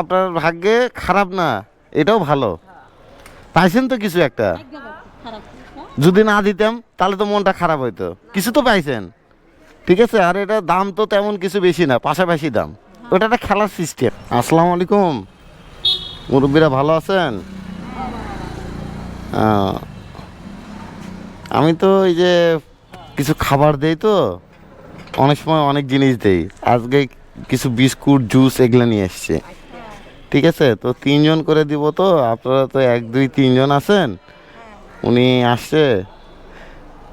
আপনার ভাগ্যে খারাপ না, এটাও ভালো। পাইছেন তো কিছু একটা? যদি না দিতাম, তাহলে তো মনটা খারাপ হইতো। কিছু তো পাইছেন। ঠিক আছে, আর এটা দাম তো তেমন কিছু বেশি না, পাশাপাশি দাম। ওটা একটা খেলার সিস্টেম আসসালামু আলাইকুম। মুরব্বীরা ভালো আছেন? আমি তো এই যে কিছু খাবার দেই তো, অনেক সময় অনেক জিনিস দেই। আজকে কিছু বিস্কুট, জুস এগুলো নিয়ে এসছে। ঠিক আছে? তো তিনজন করে দিব তো, আপনারা তো এক, দুই, তিনজন আছেন। উনি আসছে।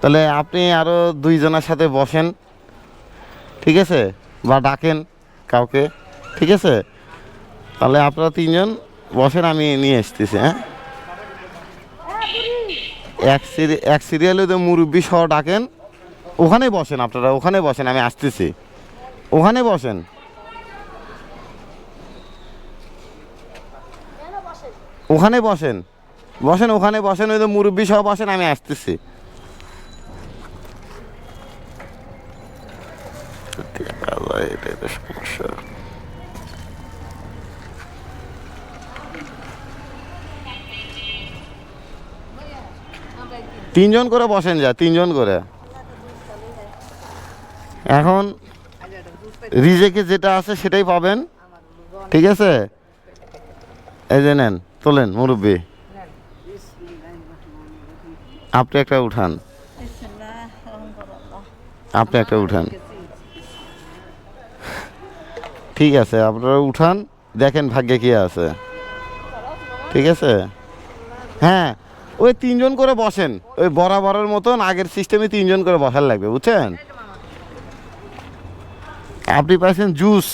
তাহলে আপনি আরও দুইজনের সাথে বসেন। ঠিক আছে? বা ডাকেন কাউকে। ঠিক আছে? তাহলে আপনারা তিনজন বসেন, আমি নিয়ে আসতেছি হ্যাঁ? এক সিরি, এক সিরিয়ালে তো মুরব্বী সহ ডাকেন। ওখানে বসেন আপনারা, ওখানে বসেন, আমি আসতেছি। ওখানে বসেন। ওখানে বসেন। বসেন, ওখানে বসেন, ওই তো মুরব্বী সহ বসেন, আমি আসতেছি। তিনজন করে বসেন যা, তিনজন করে। এখন রিজেকে যেটা আছে সেটাই পাবেন, ঠিক আছে? এই যে নেন। তোলেন, মুরব্বী। আপনি একটা উঠান। আপনি একটা উঠান। ঠিক আছে, আপনারা উঠান, দেখেন ভাগ্যে কি আছে। ঠিক আছে? হ্যাঁ ওই তিনজন করে বসেন। ওই বরাবরের মতন আগের সিস্টেমে তিনজন করে বসার লাগবে, বুঝছেন? আপনি পাইছেন জুস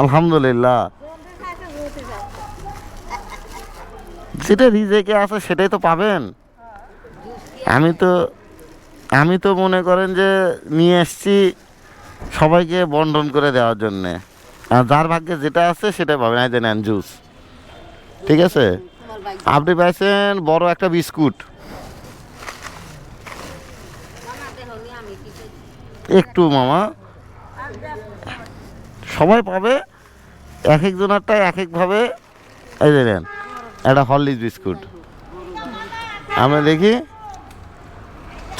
আলহামদুলিল্লাহ। যেটা রিজেকে আছে সেটাই তো পাবেন। আমি তো আমি তো মনে করেন যে নিয়ে এসছি সবাইকে বন্টন করে দেওয়ার জন্যে। আর যার ভাগ্যে যেটা আছে সেটাই পাবেন। যে নেন জুস ঠিক আছে? আপনি পাইছেন বড় একটা বিস্কুট। একটু মামা। সবাই পাবে এক একজনেরটা এক একভাবে এই যে নেন, একটা হরলিক্স বিস্কুট। আমরা দেখি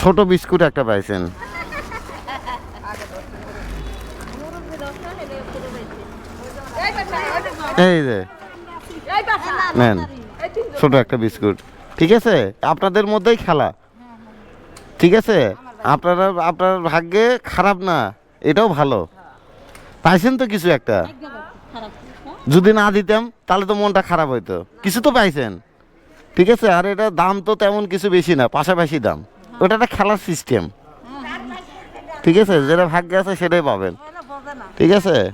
ছোট বিস্কুট একটা পাইছেন। এই যে, নেন, ছোট একটা বিস্কুট। ঠিক আছে? আপনাদের মধ্যেই খেলা। ঠিক আছে? আপনারা, আপনার ভাগ্যে খারাপ না, এটাও ভালো। পাইছেন তো কিছু একটা? যদি না দিতাম তাহলে তো মনটা খারাপ হইতো। কিছু তো পাইছেন। ঠিক আছে? আর এটা দাম তো তেমন কিছু বেশি না পাশাপাশি দাম। ওটা একটা খেলার সিস্টেম ঠিক আছে? যেটা ভাগ্যে আছে সেটাই পাবেন। ঠিক আছে?